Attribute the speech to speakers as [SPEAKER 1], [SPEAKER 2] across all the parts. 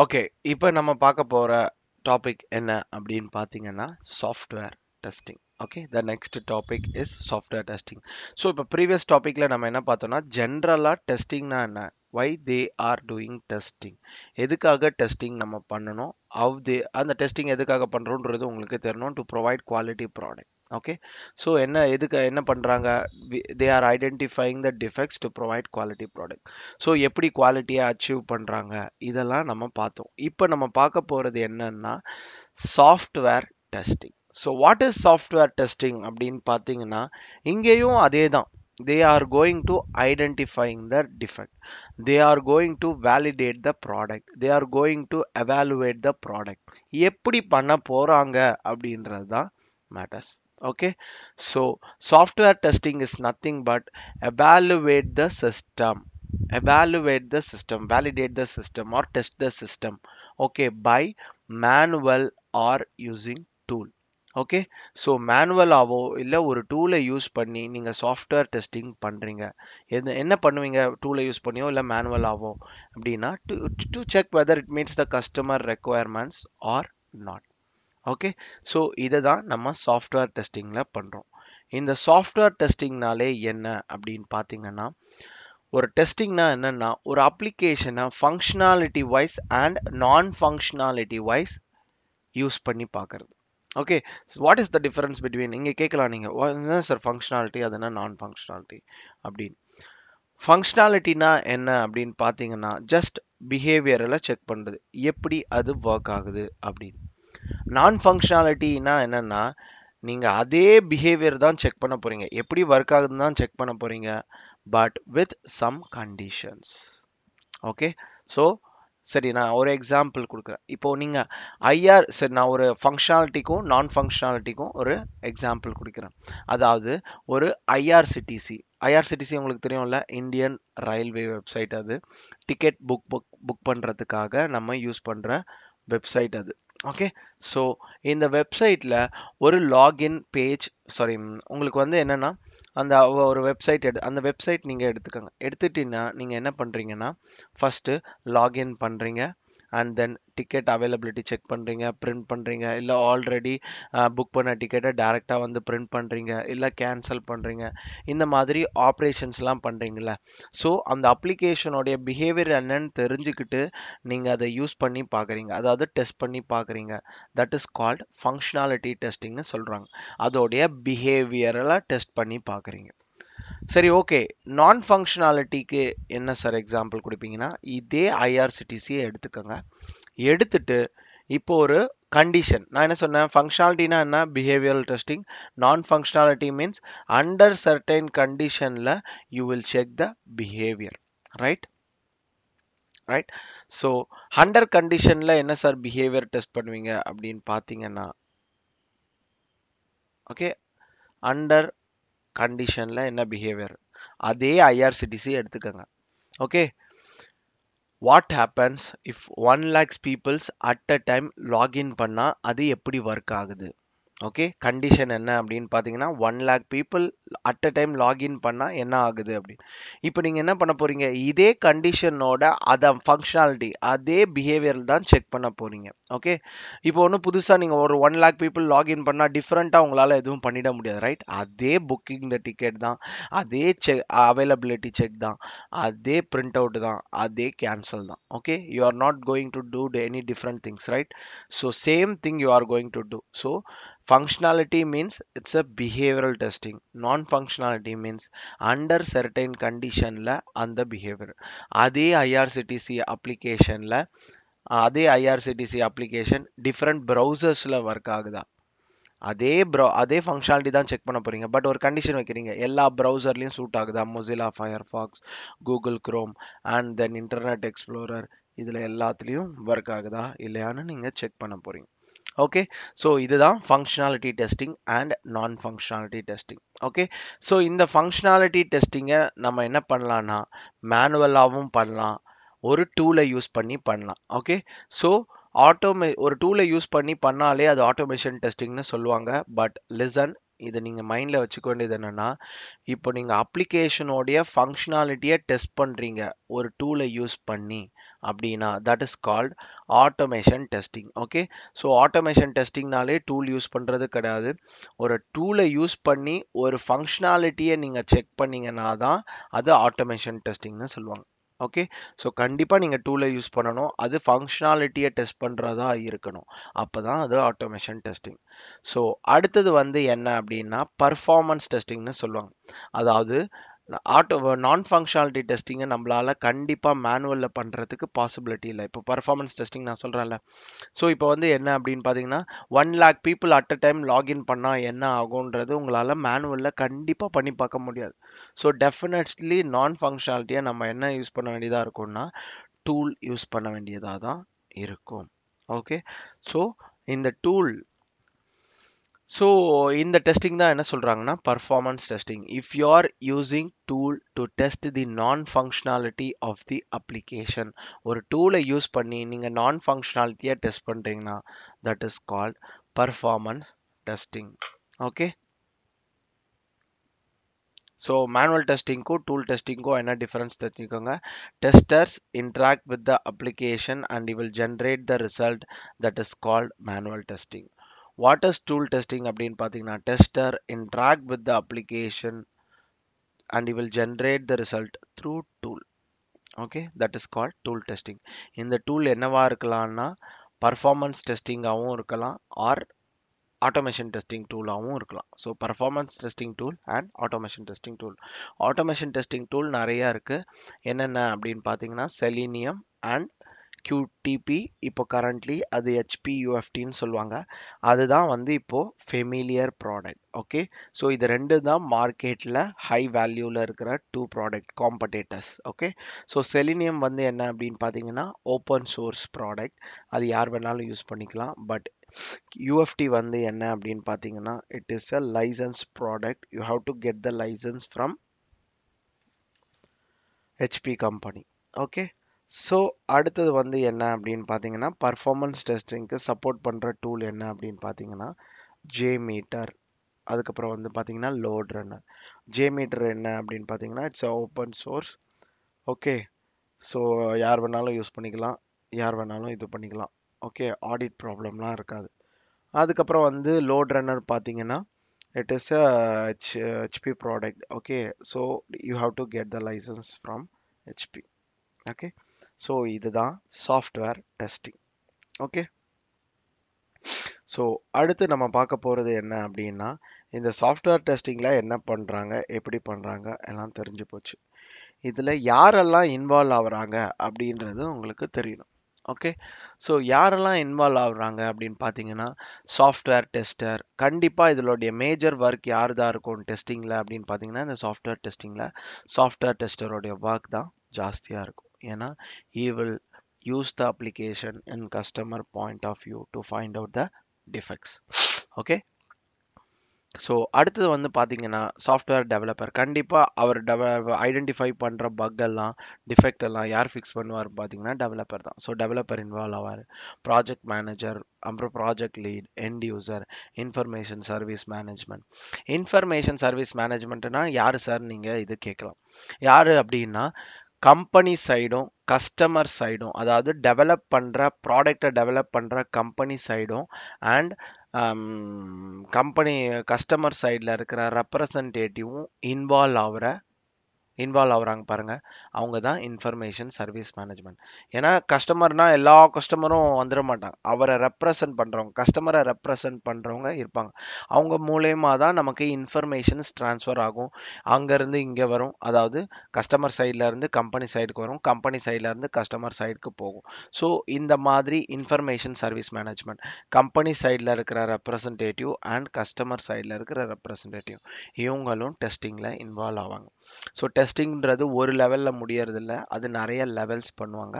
[SPEAKER 1] Okay இப்போ நம்ம பார்க்க போகிற டாபிக் என்ன அப்படின்னு பார்த்தீங்கன்னா software testing okay the next topic is software testing so இப்போ ப்ரீவியஸ் டாப்பிக்கில் நம்ம என்ன பார்த்தோம்னா ஜென்ரலாக டெஸ்டிங்னா என்ன? Why they are doing testing எதுக்காக டெஸ்டிங் நம்ம பண்ணணும்? அவ் தே அந்த டெஸ்டிங் எதுக்காக பண்ணுறோன்றது உங்களுக்கு தெரியணும் to provide quality product okay so என்ன எதுக்கு என்ன பண்ணுறாங்க they are identifying the defects to provide quality product so எப்படி குவாலிட்டியை அச்சீவ் பண்ணுறாங்க இதெல்லாம் நம்ம பார்த்தோம். இப்போ நம்ம பார்க்க போகிறது என்னன்னா software testing so what is software testing அப்படின்னு பார்த்தீங்கன்னா இங்கேயும் அதே தான் they are going to identifying the defect they are going to validate the product they are going to evaluate the product எப்படி பண்ண போகிறாங்க அப்படின்றது தான் matters okay so software testing is nothing but evaluate the system evaluate the system validate the system or test the system okay by manual or using tool okay so மேனுவலாவோ இல்லை ஒரு டூலை use பண்ணி நீங்கள் சாஃப்ட்வேர் டெஸ்டிங் பண்ணுறீங்க எது என்ன பண்ணுவீங்க டூலை யூஸ் பண்ணியோ இல்லை மேனுவலாவோ அப்படின்னா to to check whether it means the customer requirements are not okay so இதை தான் நம்ம சாஃப்ட்வேர் டெஸ்டிங்கில் பண்ணுறோம் இந்த சாஃப்ட்வேர் டெஸ்டிங்னாலே என்ன அப்படின்னு பார்த்தீங்கன்னா ஒரு டெஸ்டிங்னா என்னென்னா ஒரு அப்ளிகேஷனை functionality wise and non functionality wise use பண்ணி பார்க்குறது okay what is the difference between இங்கே கேட்கலாம் நீங்கள் என்ன சார் ஃபங்க்ஷனாலிட்டி அது என்ன? நான் ஃபங்க்ஷனாலிட்டி அப்படின்னு. ஃபங்க்ஷனாலிட்டினா என்ன அப்படின்னு பார்த்தீங்கன்னா ஜஸ்ட் பிஹேவியரில் செக் பண்ணுறது எப்படி அது ஒர்க் ஆகுது அப்படின்னு. நான் ஃபங்க்ஷனாலிட்டின்னா என்னென்னா நீங்கள் அதே பிஹேவியர் தான் செக் பண்ண போகிறீங்க எப்படி ஒர்க் ஆகுதுன்னு தான் செக் பண்ண போகிறீங்க but with some conditions okay so சரி நான் ஒரு எக்ஸாம்பிள் கொடுக்குறேன். இப்போது நீங்கள் ஐஆர் சரி நான் ஒரு ஃபங்க்ஷனாலிட்டிக்கும் நான் ஃபங்க்ஷனாலிட்டிக்கும் ஒரு எக்ஸாம்பிள் கொடுக்குறேன். அதாவது ஒரு ஐஆர்சிடிசி ஐஆர்சிடிசி உங்களுக்கு தெரியும்ல? இந்தியன் ரயில்வே வெப்சைட் அது. டிக்கெட் புக் புக் புக் பண்ணுறதுக்காக நம்ம யூஸ் பண்ணுற வெப்சைட் அது. ஓகே ஸோ இந்த வெப்சைட்டில் ஒரு லாகின் பேஜ் சாரி உங்களுக்கு வந்து என்னென்னா அந்த ஒரு வெப்சைட் எடு அந்த வெப்சைட் நீங்கள் எடுத்துக்கோங்க. எடுத்துட்டீங்கன்னா நீங்கள் என்ன பண்ணுறீங்கன்னா ஃபஸ்ட்டு லாகின் பண்ணுறீங்க and then ticket availability check பண்ணுறீங்க பிரிண்ட் பண்ணுறீங்க இல்லை ஆல்ரெடி புக் பண்ண டிக்கெட்டை டேரெக்டாக வந்து பிரிண்ட் பண்ணுறீங்க இல்லை கேன்சல் பண்ணுறீங்க இந்த மாதிரி ஆப்ரேஷன்ஸ்லாம் பண்ணுறீங்கள ஸோ அந்த அப்ளிகேஷனுடைய பிஹேவியர் என்னன்னு தெரிஞ்சுக்கிட்டு நீங்கள் அதை யூஸ் பண்ணி பார்க்குறீங்க அதாவது டெஸ்ட் பண்ணி பார்க்குறீங்க தட் இஸ் கால்ட் ஃபங்க்ஷனாலிட்டி டெஸ்டிங்னு சொல்கிறாங்க அதோடைய பிஹேவியரெல்லாம் டெஸ்ட் பண்ணி பார்க்குறீங்க சரி ஓகே நான் ஃபங்க்ஷனாலிட்டிக்கு என்ன சார் எக்ஸாம்பிள் கொடுப்பீங்கன்னா இதே ஐஆர்சிடிசியை எடுத்துக்கோங்க. எடுத்துட்டு இப்போ ஒரு கண்டிஷன் நான் என்ன சொன்னேன்? ஃபங்க்ஷனாலிட்டினா என்ன? Behavioural testing non functionality means under certain கண்டிஷனில் you will check the behaviour right right so under கண்டிஷனில் என்ன சார் பிஹேவியர் டெஸ்ட் பண்ணுவீங்க அப்படின்னு பார்த்தீங்கன்னா ஓகே அண்டர் கண்டிஷனில் என்ன பிஹேவியர் அதே ஐஆர்சிடிசி எடுத்துக்கோங்க. Okay what happens if one lakhs peoples at a time login பண்ணால் அது எப்படி ஒர்க் ஆகுது? ஓகே கண்டிஷன் என்ன அப்படின்னு பார்த்தீங்கன்னா one lakh people at a time login பண்ணால் என்ன ஆகுது அப்படின்னு. இப்போ நீங்கள் என்ன பண்ண போகிறீங்க இதே கண்டிஷனோட அதை ஃபங்க்ஷனாலிட்டி அதே பிஹேவியர் தான் செக் பண்ண போகிறீங்க ஓகே இப்போ ஒன்றும் புதுசாக நீங்கள் ஒரு ஒன் லேக் பீப்புள் லாகின் பண்ணால் டிஃப்ரெண்ட்டாக உங்களால் எதுவும் பண்ணிட முடியாது ரைட் அதே புக்கிங் த டிக்கெட் தான் அதே செக் அவைலபிலிட்டி செக் தான் அதே பிரிண்ட் அவுட் தான் அதே கேன்சல் தான். Okay you are not going to do any different things right so same thing you are going to do so functionality means it's a behavioral testing. Non-functionality means under certain conditionல அந்த behavior. அதே IRCTC அப்ளிகேஷனில் அதே IRCTC application different ப்ரௌசர்ஸில் work ஆகுதா? அதே ப்ரௌ அதே functionality தான் செக் பண்ண போகிறீங்க பட் ஒரு கண்டிஷன் வைக்கிறீங்க. எல்லா ப்ரௌசர்லேயும் சூட் ஆகுதா? Mozilla Firefox Google Chrome and then internet explorer இதில் எல்லாத்துலேயும் ஒர்க் ஆகுதா? இல்லையான்னு நீங்கள் செக் பண்ண போகிறீங்க ஓகே ஸோ இதுதான் functionality testing and non functionality testing okay so இந்த ஃபங்க்ஷனாலிட்டி டெஸ்டிங்கை நம்ம என்ன பண்ணலான்னா மேனுவலாகவும் பண்ணலாம். ஒரு டூலை யூஸ் பண்ணி பண்ணலாம். ஓகே ஸோ ஆட்டோமே ஒரு டூலை யூஸ் பண்ணி பண்ணாலே அது ஆட்டோமேஷன் டெஸ்டிங்னு சொல்லுவாங்க. பட் லிசன் இதை நீங்கள் மைண்டில் வச்சுக்க வேண்டியது என்னென்னா இப்போ நீங்கள் அப்ளிகேஷனோடைய ஃபங்க்ஷனாலிட்டியை டெஸ்ட் பண்ணுறீங்க ஒரு டூலை யூஸ் பண்ணி. அப்படின்னா that is called automation testing okay so automation டெஸ்டிங்னாலே tool use பண்ணுறது கிடையாது. ஒரு டூலை யூஸ் பண்ணி ஒரு ஃபங்க்ஷனாலிட்டியை நீங்கள் செக் பண்ணீங்கன்னா தான் அது ஆட்டோமேஷன் டெஸ்டிங்னு சொல்லுவாங்க. ஓகே ஸோ கண்டிப்பாக நீங்கள் டூலை யூஸ் பண்ணணும். அது ஃபங்க்ஷனாலிட்டியை டெஸ்ட் பண்ணுறதா இருக்கணும். அப்போ தான் அது ஆட்டோமேஷன் டெஸ்டிங் ஸோ அடுத்தது வந்து என்ன அப்படின்னா பர்ஃபார்மன்ஸ் டெஸ்டிங்னு சொல்லுவாங்க. அதாவது ஆட்டோ நான் ஃபங்க்ஷனாலிட்டி டெஸ்டிங்கை நம்மளால் கண்டிப்பாக மேனுவலில் பண்ணுறதுக்கு பாசிபிலிட்டி இல்லை. இப்போ பர்ஃபார்மன்ஸ் டெஸ்டிங் நான் சொல்கிறேன்ல ஸோ இப்போ வந்து என்ன அப்படின்னு பார்த்தீங்கன்னா one lakh people at a time login பண்ணால் என்ன ஆகுன்றது உங்களால் மேனுவலில் கண்டிப்பாக பண்ணி பார்க்க முடியாது. ஸோ டெஃபினெட்லி நான் ஃபங்க்ஷனாலிட்டியை நம்ம என்ன யூஸ் பண்ண வேண்டியதாக இருக்கும்னா டூல் யூஸ் பண்ண வேண்டியதாக தான் இருக்கும். ஓகே ஸோ இந்த டூல் ஸோ இந்த டெஸ்டிங் தான் என்ன சொல்கிறாங்கன்னா performance testing if you are using tool to test the non functionality of the application ஒரு டூலை யூஸ் பண்ணி நீங்கள் நான் ஃபங்க்ஷனாலிட்டியாக டெஸ்ட் பண்ணுறீங்கன்னா that is called performance testing okay so manual டெஸ்டிங்க்கும் tool டெஸ்டிங்க்கும் என்ன டிஃபரன்ஸ் தெரிஞ்சுக்கோங்க. Testers interact with the application and you will generate the result that is called manual testing what is tool testing அப்படின்னு பார்த்தீங்கன்னா tester interact with the application and you will generate the result through tool okay that is called tool testing இந்த tool என்னவா இருக்கலாம்னா performance டெஸ்டிங்காகவும் இருக்கலாம் R automation testing டூலாகவும் இருக்கலாம். So performance testing tool and automation testing tool automation testing tool நிறையா இருக்குது என்னென்ன அப்படின்னு பார்த்தீங்கன்னா செலீனியம் அண்ட் கியூடிபி இப்போ கரண்ட்லி அது ஹெச்பி யூஎஃப்டின்னு சொல்லுவாங்க. அதுதான் வந்து இப்போது ஃபெமிலியர் ப்ராடக்ட் ஓகே ஸோ இது ரெண்டு தான் மார்க்கெட்டில் ஹை வேல்யூவில் இருக்கிற two product competitors okay so Selenium வந்து என்ன அப்படின்னு பார்த்தீங்கன்னா ஓப்பன் சோர்ஸ் ப்ராடக்ட் அது யார் வேணாலும் யூஸ் பண்ணிக்கலாம். பட் யூஎஃப்டி வந்து என்ன அப்படின்னு பார்த்தீங்கன்னா it is a license product you have to get the license from HP company okay so அடுத்தது வந்து என்ன அப்படின்னு பார்த்தீங்கன்னா பர்ஃபார்மன்ஸ் டெஸ்டிங்க்கு சப்போர்ட் பண்ணுற டூல் என்ன அப்படின்னு பார்த்தீங்கன்னா ஜே மீட்டர் அதுக்கப்புறம் வந்து பார்த்தீங்கன்னா லோட் ரன்னர் ஜே மீட்டர் என்ன அப்படின்னு பார்த்தீங்கன்னா it's open source okay so யார் வேணாலும் யூஸ் பண்ணிக்கலாம். யார் வேணாலும் இது பண்ணிக்கலாம். ஓகே ஆடிட் ப்ராப்ளம்லாம் இருக்காது. அதுக்கப்புறம் வந்து லோட் ரன்னர் பார்த்தீங்கன்னா it is a H HP product okay so you have to get the license from HP okay so இதுதான் சாஃப்ட்வேர் டெஸ்டிங் ஓகே ஸோ அடுத்து நம்ம பார்க்க போகிறது என்ன அப்படின்னா இந்த சாஃப்ட்வேர் டெஸ்டிங்கில் என்ன பண்ணுறாங்க எப்படி பண்ணுறாங்க எல்லாம் தெரிஞ்சு போச்சு. இதில் யாரெல்லாம் இன்வால்வ் ஆகுறாங்க அப்படின்றது உங்களுக்கு தெரியணும். ஓகே ஸோ யாரெல்லாம் இன்வால்வ் ஆகுறாங்க அப்படின்னு பார்த்தீங்கன்னா சாஃப்ட்வேர் டெஸ்டர் கண்டிப்பாக இதனுடைய மேஜர் ஒர்க் யார் தான் இருக்கும் டெஸ்டிங்கில் அப்படின்னு பார்த்தீங்கன்னா இந்த சாஃப்ட்வேர் டெஸ்டிங்கில் சாஃப்ட்வேர் டெஸ்டருடைய ஒர்க் தான் ஜாஸ்தியாக இருக்கும். ஏன்னா we will use the application in customer point of view to find out the defects okay so அடுத்தது வந்து பார்த்தீங்கன்னா சாஃப்ட்வேர் டெவலப்பர் கண்டிப்பாக அவர் டெவ ஐடென்டிஃபை பண்ணுற பக் எல்லாம் டிஃபெக்ட் எல்லாம் யார் ஃபிக்ஸ் பண்ணுவார் பார்த்தீங்கன்னா டெவலப்பர் தான். ஸோ டெவலப்பர் இன்வால்வ் ஆவார். ப்ராஜெக்ட் மேனேஜர் அப்புறம் project lead end user information service management information service மேனேஜ்மெண்ட்னா யார் சார் நீங்கள் இது கேட்கலாம் யார் அப்படின்னா கம்பெனி சைடும் கஸ்டமர் சைடும் அதாவது டெவலப் பண்ணுற ப்ராடக்டை டெவலப் பண்ணுற கம்பெனி சைடும் அண்ட் கம்பெனி கஸ்டமர் சைடில் இருக்கிற ரெப்ரசன்டேட்டிவும் இன்வால்வ் ஆகிற இன்வால்வ் ஆகுறாங்க பாருங்கள் அவங்க தான் இன்ஃபர்மேஷன் சர்வீஸ் மேனேஜ்மெண்ட் ஏன்னா கஸ்டமர்னால் எல்லா கஸ்டமரும் வந்துட மாட்டாங்க. அவரை ரெப்ரசன்ட் பண்ணுறவங்க கஸ்டமரை ரெப்ரசன்ட் பண்ணுறவங்க இருப்பாங்க. அவங்க மூலயமா தான் நமக்கு இன்ஃபர்மேஷன்ஸ் ட்ரான்ஸ்ஃபர் ஆகும். அங்கேருந்து இங்கே வரும். அதாவது கஸ்டமர் சைடில் இருந்து கம்பெனி சைடுக்கு வரும். கம்பெனி சைடில் இருந்து கஸ்டமர் சைடுக்கு போகும். ஸோ இந்த மாதிரி இன்ஃபர்மேஷன் சர்வீஸ் மேனேஜ்மெண்ட் கம்பெனி சைடில் இருக்கிற ரெப்ரசன்டேட்டிவ் அண்ட் கஸ்டமர் சைடில் இருக்கிற ரெப்ரசன்டேட்டிவ் இவங்களும் டெஸ்டிங்கில் இன்வால்வ் ஆவாங்க. ஸோ டெஸ்டிங்கிறது ஒரு லெவலில் முடியறதில்ல. அது நிறைய லெவல்ஸ் பண்ணுவாங்க.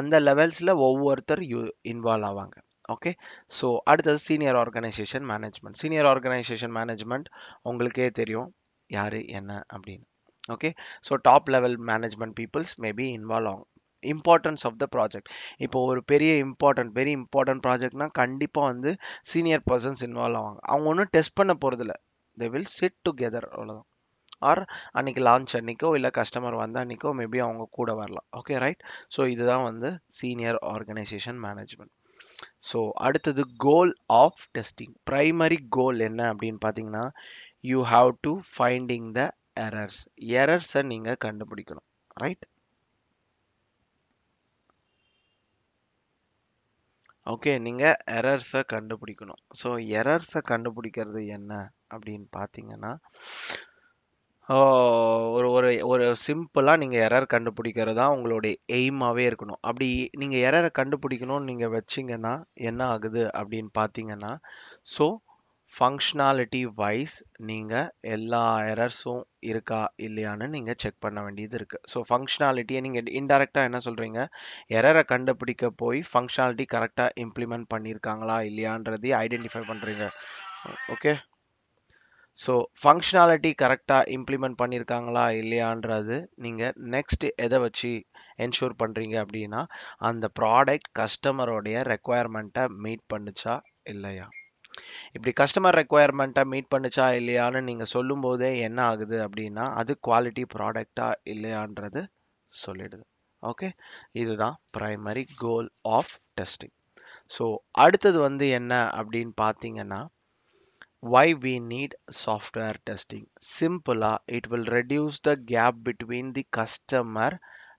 [SPEAKER 1] அந்த லெவல்ஸில் ஒவ்வொருத்தர் யூ இன்வால்வ் ஆவாங்க. ஓகே ஸோ அடுத்தது senior organisation management senior organisation management உங்களுக்கே தெரியும் யார் என்ன அப்படின்னு. Okay so top level management peoples maybe involve ஆகும் இம்பார்ட்டன்ஸ் ஆஃப் த ப்ராஜெக்ட் இப்போ ஒரு பெரிய இம்பார்ட்டன்ட் வெரி இம்பார்ட்டன்ட் ப்ராஜெக்ட்னா கண்டிப்பாக வந்து சீனியர் பர்சன்ஸ் இன்வால்வ் ஆவாங்க. அவங்க ஒன்றும் டெஸ்ட் பண்ண போகிறதில்ல தே வில் சிட் டுகெதர் அவ்வளோதான் ஆர் அன்னைக்கு லான்ச் அன்னைக்கோ இல்லை கஸ்டமர் வந்த அன்னைக்கோ மேபி அவங்க கூட வரலாம். ஓகே ரைட் ஸோ இதுதான் வந்து சீனியர் ஆர்கனைசேஷன் மேனேஜ்மெண்ட் ஸோ அடுத்தது goal of testing primary goal என்ன அப்படின்னு பார்த்தீங்கன்னா you have to finding the errors எரர்ஸை நீங்கள் கண்டுபிடிக்கணும். ரைட் ஓகே நீங்கள் எரர்ஸை கண்டுபிடிக்கணும். ஸோ எரர்ஸை கண்டுபிடிக்கிறது என்ன அப்படின்னு பார்த்தீங்கன்னா ஒரு ஒரு ஒரு சிம்பிளாக நீங்கள் எரர் கண்டுபிடிக்கிறது தான் உங்களுடைய எய்மாகவே இருக்கணும். அப்படி நீங்கள் எரரை கண்டுபிடிக்கணும்னு நீங்கள் வச்சிங்கன்னா என்ன ஆகுது அப்படின்னு பார்த்தீங்கன்னா ஸோ ஃபங்க்ஷனாலிட்டி வைஸ் நீங்கள் எல்லா எரர்ஸும் இருக்கா இல்லையான்னு நீங்கள் செக் பண்ண வேண்டியது இருக்குது ஸோ ஃபங்க்ஷனாலிட்டியை நீங்கள் இன்டெரக்டாக என்ன சொல்கிறீங்க எரரை கண்டுபிடிக்க போய் ஃபங்க்ஷனாலிட்டி கரெக்டாக இம்ப்ளிமெண்ட் பண்ணியிருக்காங்களா இல்லையான்றதையும் ஐடென்டிஃபை பண்ணுறீங்க ஓகே ஸோ ஃபங்க்ஷனாலிட்டி கரெக்டாக இம்ப்ளிமெண்ட் பண்ணியிருக்காங்களா இல்லையான்றது நீங்கள் நெக்ஸ்ட் எதை வச்சு என்ஷூர் பண்ணுறீங்க அப்படின்னா அந்த ப்ராடக்ட் கஸ்டமரோடைய ரெக்குவயர்மெண்ட்டை மீட் பண்ணுச்சா இல்லையா? இப்படி கஸ்டமர் ரெக்குவயர்மெண்ட்டை மீட் பண்ணுச்சா இல்லையான்னு நீங்கள் சொல்லும்போதே என்ன ஆகுது அப்படின்னா அது குவாலிட்டி ப்ராடக்டா இல்லையான்றது சொல்லிடுது. ஓகே இதுதான் primary goal of testing so அடுத்தது வந்து என்ன அப்படின்னு பார்த்தீங்கன்னா why we need software testing? Simpler ah, it will reduce the gap between the customer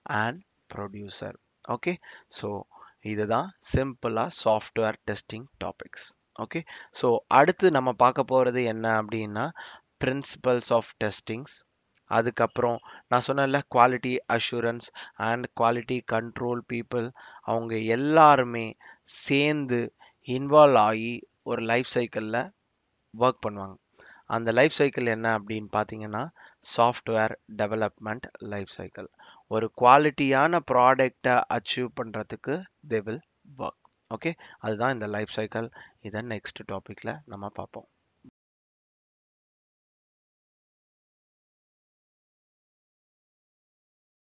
[SPEAKER 1] and producer. Okay? So இதுதான் சிம்பிளா software testing topics okay so அடுத்து நம்ம பார்க்க போகிறது என்ன அப்படின்னா பிரின்சிபல்ஸ் ஆஃப் டெஸ்டிங்ஸ் அதுக்கப்புறம் நான் சொன்னல quality assurance and quality control people அவங்க எல்லாருமே சேர்ந்து இன்வால்வ் ஆகி ஒரு லைஃப் சைக்கிளில் ஒர்க் பண்ணுவாங்க. அந்த லைஃப் சைக்கிள் என்ன அப்படின்னு பார்த்தீங்கன்னா சாஃப்ட்வேர் டெவலப்மெண்ட் லைஃப் சைக்கிள் ஒரு குவாலிட்டியான ப்ராடக்டை அச்சீவ் பண்ணுறதுக்கு தே வில் ஒர்க் ஓகே அதுதான் இந்த லைஃப் சைக்கிள் இதை நெக்ஸ்ட் டாப்பிக்கில் நம்ம பார்ப்போம்.